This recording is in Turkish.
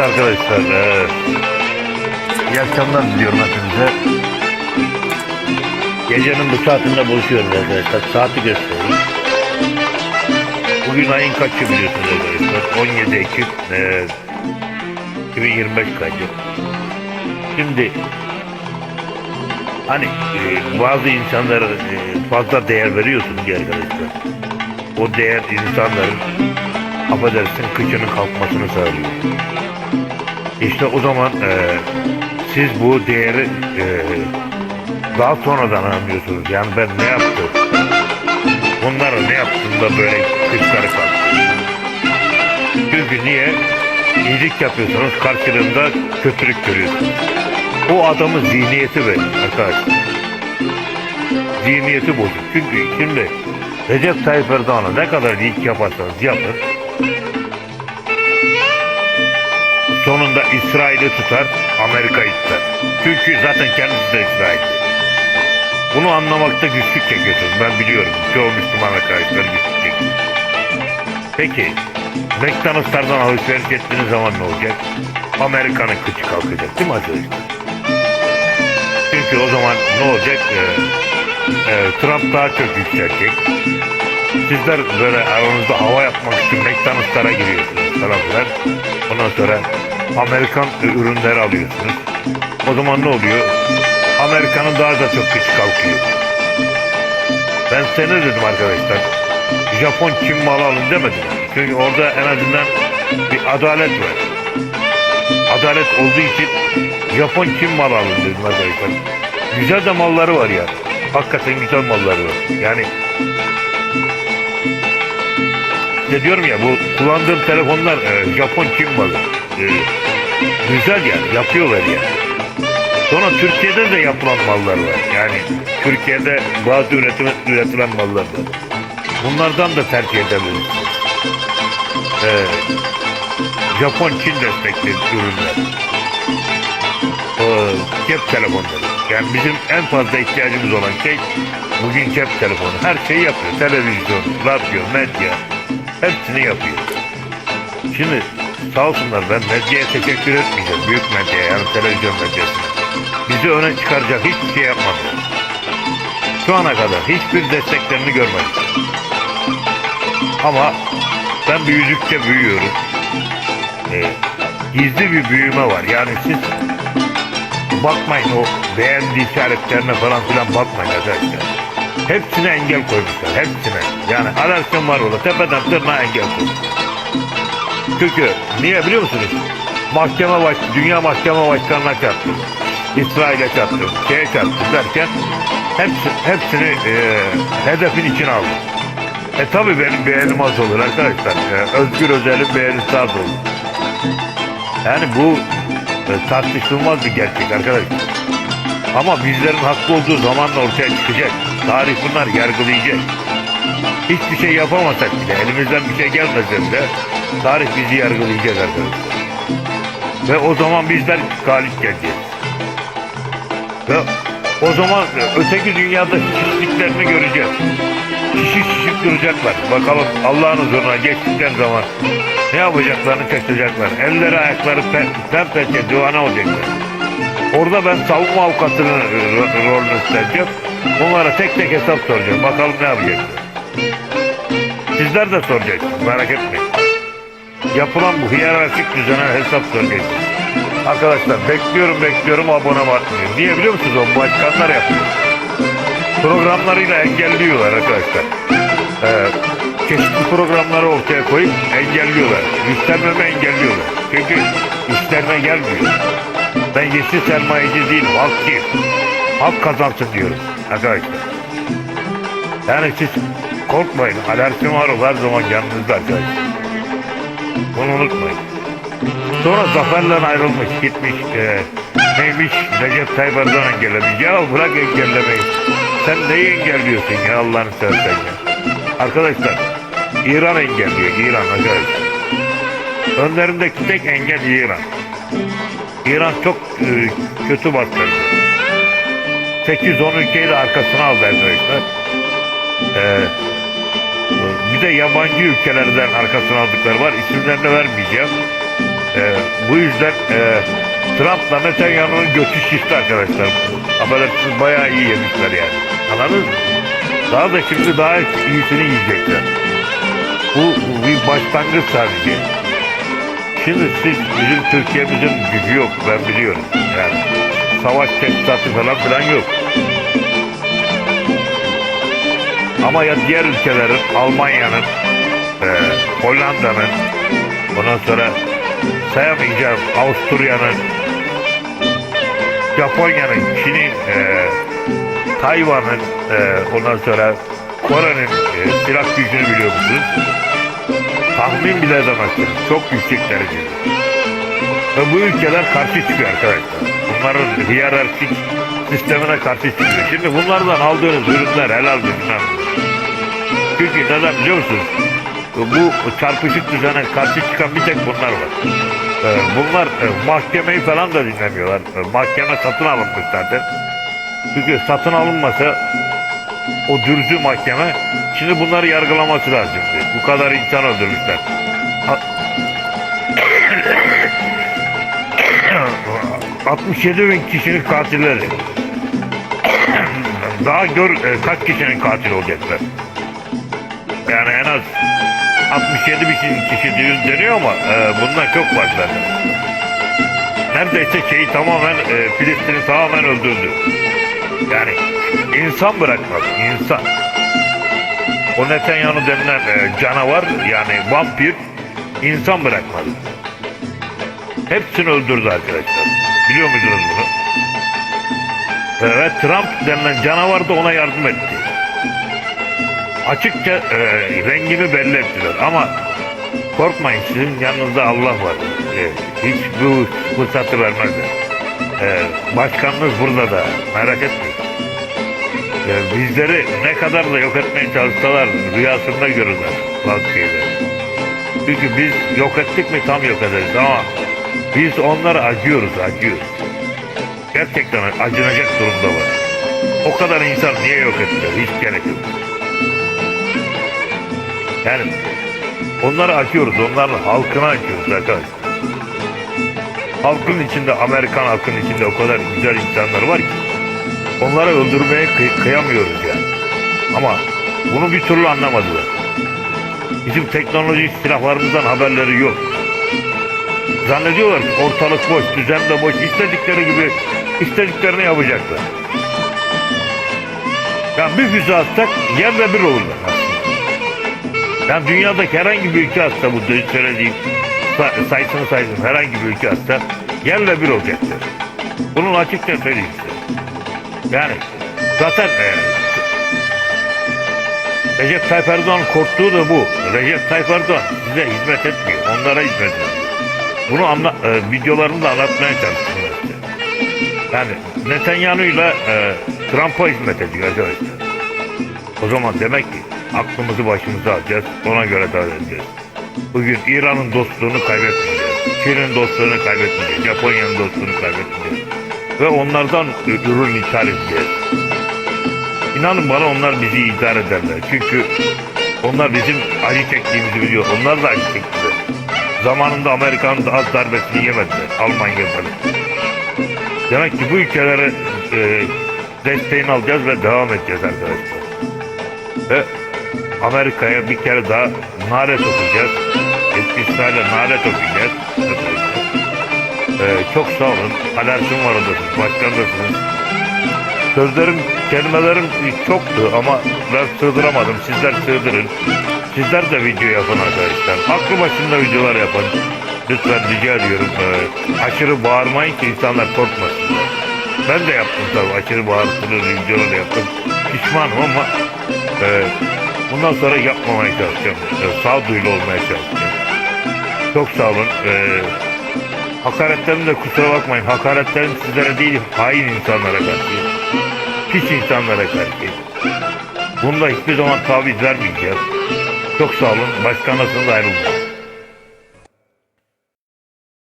Evet arkadaşlar, e, iyi akşamlar diliyorum hepinize. Gecenin bu saatinde buluşuyoruz arkadaşlar. Saati göstereyim. Bugün ayın kaçı biliyorsunuz arkadaşlar? 17 Ekim e, 2025 kaydı. Şimdi hani e, bazı insanlara e, fazla değer veriyorsunuz arkadaşlar. O değer insanların affedersin kıçının kalkmasını sağlıyor. İşte o zaman e, siz bu değeri e, daha sonradan anlıyorsunuz. Yani ben ne yaptım? Bunlara ne yaptım da böyle kışları kalktı? Çünkü niye? İyilik yapıyorsunuz karşılığında kötülük görüyorsunuz. O adamın zihniyeti böyle arkadaşlar. Zihniyeti bozuk. Çünkü şimdi Recep Tayyip Erdoğan'a ne kadar iyilik yaparsanız yapın sonunda İsrail'i tutar, Amerika'yı tutar. Çünkü zaten kendisi de İsrail'di. Bunu anlamakta güçlük çekiyorsunuz. Ben biliyorum. Çoğu Müslüman arkadaşlar güçlük çekiyor. Peki, McDonald's'lardan alışveriş ettiğiniz zaman ne olacak? Amerika'nın kıçı kalkacak değil mi arkadaşlar? Çünkü o zaman ne olacak? Ee, e, Trump daha çok yükselecek. Sizler böyle aranızda hava yapmak için McDonald's'lara giriyorsunuz falan filan. Ondan sonra Amerikan ürünleri alıyorsunuz. O zaman ne oluyor? Amerika'nın daha da çok güç kalkıyor. Ben size ne dedim arkadaşlar? Japon Çin malı alın demedim. Çünkü orada en azından bir adalet var. Adalet olduğu için Japon Çin malı alın dedim arkadaşlar. Güzel de malları var ya. Hakikaten güzel malları var. Yani işte diyorum ya bu kullandığım telefonlar e, Japon Çin malı. E, güzel yani yapıyorlar yani. Sonra Türkiye'de de yapılan mallar var. Yani Türkiye'de bazı üretim, üretilen mallar var. Bunlardan da tercih edebiliriz. E, Japon Çin destekli ürünler. E, cep telefonları. Yani bizim en fazla ihtiyacımız olan şey bugün cep telefonu. Her şeyi yapıyor. Televizyon, radyo, medya. Hepsini yapıyor. Şimdi sağ olsunlar ben medyaya teşekkür etmeyeceğim. Büyük medyaya yani televizyon medyasına. Bizi öne çıkaracak hiçbir şey yapmadılar. Şu ana kadar hiçbir desteklerini görmedim. Ama ben büyüdükçe büyüyorum. Ee, gizli bir büyüme var. Yani siz bakmayın o beğendi işaretlerine falan filan bakmayın arkadaşlar. Hepsine engel koymuşlar. Hepsine. Yani alerjim var orada. Tepeden tırnağa engel koymuşlar. Çünkü niye biliyor musunuz? Mahkeme baş, Dünya Mahkeme Başkanı'na çarptı. İsrail'e çarptı. Şeye çarptı derken hepsi, hepsini e, hedefin içine aldı. E tabi benim beğenim az olur arkadaşlar. E, Özgür Özel'in beğenisi az olur. Yani bu e, tartışılmaz bir gerçek arkadaşlar. Ama bizlerin haklı olduğu zaman da ortaya çıkacak. Tarih bunlar yargılayacak. Hiçbir şey yapamasak bile, elimizden bir şey gelmese bile tarih bizi yargılayacak arkadaşlar. Ve o zaman bizler galip geleceğiz. Ve o zaman öteki dünyada şişliklerini göreceğiz. Şişik şişik duracaklar. Bakalım Allah'ın huzuruna geçtikten zaman ne yapacaklarını şaşıracaklar. Elleri ayakları pempeçe divane olacaklar. Orada ben savunma avukatının ro- rolünü üstleneceğim. Onlara tek tek hesap soracağım. Bakalım ne yapacaklar. Sizler de soracaksınız merak etmeyin. Yapılan bu hiyerarşik düzene hesap soracaksınız. Arkadaşlar bekliyorum bekliyorum abone atmıyor. Niye biliyor musunuz o başkanlar yapıyor. Programlarıyla engelliyorlar arkadaşlar. Ee, çeşitli programları ortaya koyup engelliyorlar. Yükselmemi engelliyorlar. Çünkü işlerine gelmiyor. Ben yeşil sermayeci değilim, halkçıyım. Halk kazansın diyorum arkadaşlar. Yani siz korkmayın. Alerjim var her zaman yanınızda arkadaşlar. Bunu unutmayın. Sonra zaferle ayrılmış, gitmiş. E, neymiş? Recep Tayyip Erdoğan engellemiş. Ya bırak engellemeyi. Sen neyi engelliyorsun ya Allah'ını seversen ya. Arkadaşlar, İran engelliyor. İran arkadaşlar. Önlerindeki tek engel İran. İran çok e, kötü bastırdı. 8-10 ülkeyi de arkasına aldı arkadaşlar. Ee, bir de yabancı ülkelerden arkasına aldıkları var. İsimlerini vermeyeceğim. Ee, bu yüzden e, Trump'la Netanyahu'nun götü şişti arkadaşlar. Affedersiniz bayağı iyi yemişler yani. Anladınız mı? Daha da şimdi daha iyisini yiyecekler. Bu bir başlangıç sadece. Şimdi siz bizim Türkiye'mizin gücü yok ben biliyorum. Yani savaş tesisatı falan filan yok. Ama ya diğer ülkelerin, Almanya'nın, e, Hollanda'nın, ondan sonra sayamayacağım Avusturya'nın, Japonya'nın, Çin'in, e, Tayvan'ın, e, ondan sonra Kore'nin e, silah gücünü biliyor musunuz? Tahmin bile edemezsiniz. Çok yüksek derecede. Ve bu ülkeler karşı çıkıyor arkadaşlar. Bunların hiyerarşik sistemine karşı çıkıyor. Şimdi bunlardan aldığınız ürünler helal bilmem. Çünkü neden biliyor musunuz? Bu çarpışık düzene karşı çıkan bir tek bunlar var. Ee, Bunlar e, mahkemeyi falan da dinlemiyorlar. E, Mahkeme satın alınmış zaten. Çünkü satın alınmasa o dürüzü mahkeme şimdi bunları yargılaması lazım. Bu kadar insan öldürmüşler. Ha- 67 bin kişinin katilleri. Daha gör e, kaç kişinin katil olacaklar. Yani en az 67 bin kişi deniyor ama e, bundan çok fazla. Neredeyse şeyi tamamen e, Filistin'i tamamen öldürdü. Yani insan bırakmadı. insan. O Netanyahu denilen e, canavar yani vampir insan bırakmadı. Hepsini öldürdü arkadaşlar. Biliyor muydunuz bunu? Evet Trump denilen canavar da ona yardım etti. Açıkça e, rengini belli ettiler ama korkmayın sizin yanınızda Allah var. E, hiç bu fırsatı vermezler. E, başkanınız burada da merak etmeyin. E, bizleri ne kadar da yok etmeye çalışsalar rüyasında görürler bazı şeyleri. Çünkü biz yok ettik mi tam yok ederiz ama biz onlara acıyoruz, acıyoruz. Gerçekten acınacak durumda var. O kadar insan niye yok ettiler? Hiç gerek yok. Yani onlara acıyoruz, onların halkına acıyoruz arkadaşlar. Halkın içinde, Amerikan halkın içinde o kadar güzel insanlar var ki onları öldürmeye kıy- kıyamıyoruz yani. Ama bunu bir türlü anlamadılar. Bizim teknolojik silahlarımızdan haberleri yok. Zannediyorlar ki ortalık boş, düzen de boş, istedikleri gibi istediklerini yapacaklar. Yani bir füze atsak yerle bir olurlar aslında. Yani dünyadaki herhangi bir ülke atsa bu söylediğim sa- sayısını saydım herhangi bir ülke atsa yerle bir olacaktır. Bunun açıkça söyleyeyim size. Yani zaten e, Recep Tayyip Erdoğan'ın korktuğu da bu. Recep Tayyip Erdoğan size hizmet etmiyor. Onlara hizmet ediyor. Bunu anla, e, videolarımda anlatmaya çalıştım. işte. Yani Netanyahu'yla e, Trump'a hizmet ediyor arkadaşlar. O zaman demek ki aklımızı başımıza alacağız. Ona göre davranacağız. Bugün İran'ın dostluğunu kaybetmeyeceğiz. Çin'in dostluğunu kaybetmeyeceğiz. Japonya'nın dostluğunu kaybetmeyeceğiz. Ve onlardan ürün ithal edeceğiz. İnanın bana onlar bizi idare ederler. Çünkü onlar bizim acı çektiğimizi biliyor. Onlar da acı çektiler. Zamanında Amerika'nın da az darbesini yemediler. Almanya falan. Demek ki bu ülkelere e, desteğini alacağız ve devam edeceğiz arkadaşlar. Ve Amerika'ya bir kere daha nalet okuyacağız. Eski İsrail'e nalet okuyacağız. arkadaşlar. E, çok sağ olun. Alerjim var odasınız. Başkanındasınız. Sözlerim, kelimelerim çoktu ama ben sığdıramadım. Sizler sığdırın. Sizler de video yapın arkadaşlar. Aklı başında videolar yapın. Lütfen rica ediyorum. Ee, aşırı bağırmayın ki insanlar korkmasınlar. Ben de yaptım tabii. Aşırı bağırtılı videolar yaptım. Pişmanım ama e, bundan sonra yapmamaya çalışacağım. E, sağduyulu olmaya çalışacağım. Çok sağ olun. E, hakaretlerim de kusura bakmayın. Hakaretlerim sizlere değil hain insanlara karşı. Pis insanlara karşı. Bunda hiçbir zaman taviz vermeyeceğiz. Çok sağ olun. Başkanlasınız ayrılmayın.